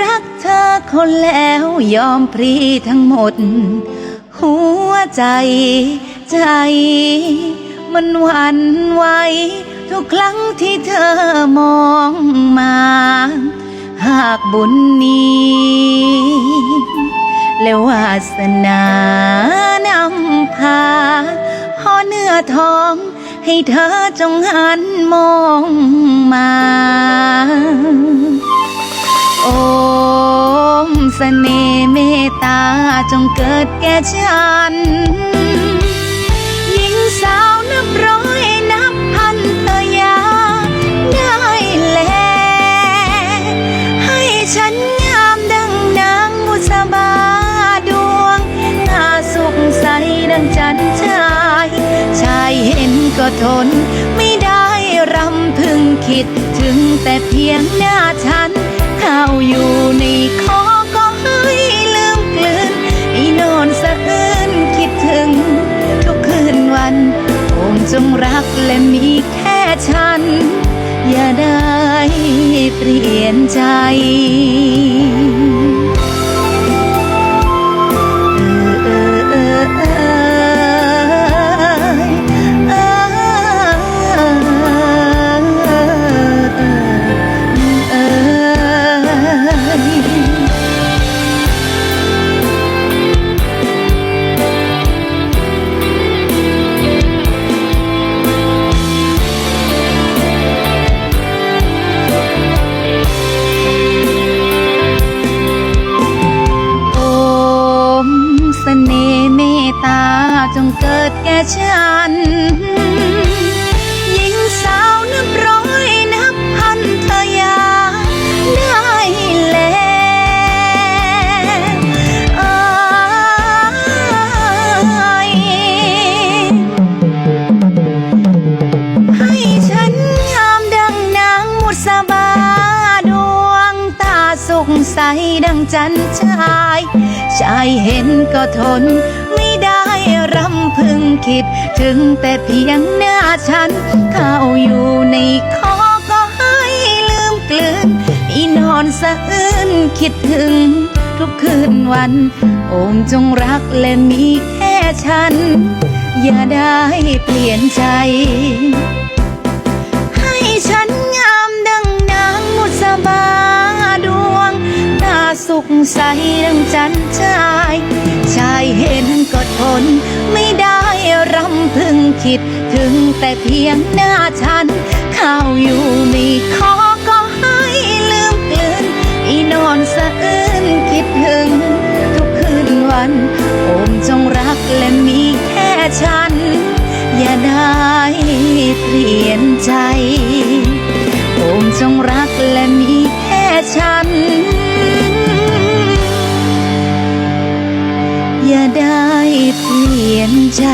รักเธอคนแล้วยอมพรีทั้งหมด หัวใจใจ มันหวั่นไหวทุกครั้งที่เธอมองมา หากบุญนี้แล้ววาสนานำพาห่อเนื้อทองให้เธอจงหันมองมา โอมเสน่ห์เมตตาจงเกิดแก่ฉัน หญิงสาวนับร้อยนับพันเธออยาได้แล ให้ฉันงามดังนางมุสบาดวงหน้าสุขใสดังจันทาย ชายเห็นก็ทน ไม่ได้รำพึงคิดถึงแต่เพียงหน้าฉัน เข้าอยู่ในคอก็ให้ลืมกลืนอีนอนสะอื้นคิดถึง ทุกคืนวันโอมจงรักและมีแค่ฉัน อย่าได้เปลี่ยนใจ จงเกิดแก่ฉัน หญิงสาวนับร้อยนับพันเธอยาได้แลเอ้ยให้ฉันงามดังนางมุสบาดวงตาสุขใสดังจันทรายชายเห็นก็ทน รำพึงคิด ถึงแต่เพียงหน้าฉัน เข้าอยู่ในคอก็ให้ลืมกลืนอีนอนสะอื้นคิดถึง ทุกคืนวัน โอมจงรักและมีแค่ฉัน อย่าได้เปลี่ยนใจาสุขใสดังจันทรายชายเห็นก็ทนไม่ได้รำพึงคิดถึงแต่เพียงหน้าฉันเข้าอยู่ในคอก็ให้ลืมกลืนอีนอนสะอื้นคิดถึง ทุกคืนวันโอมจงรักและมีแค่ฉัน อย่าได้เปลี่ยนใจ โอมจงรักและมีแค่ฉัน อย่าได้เปลี่ยนใจ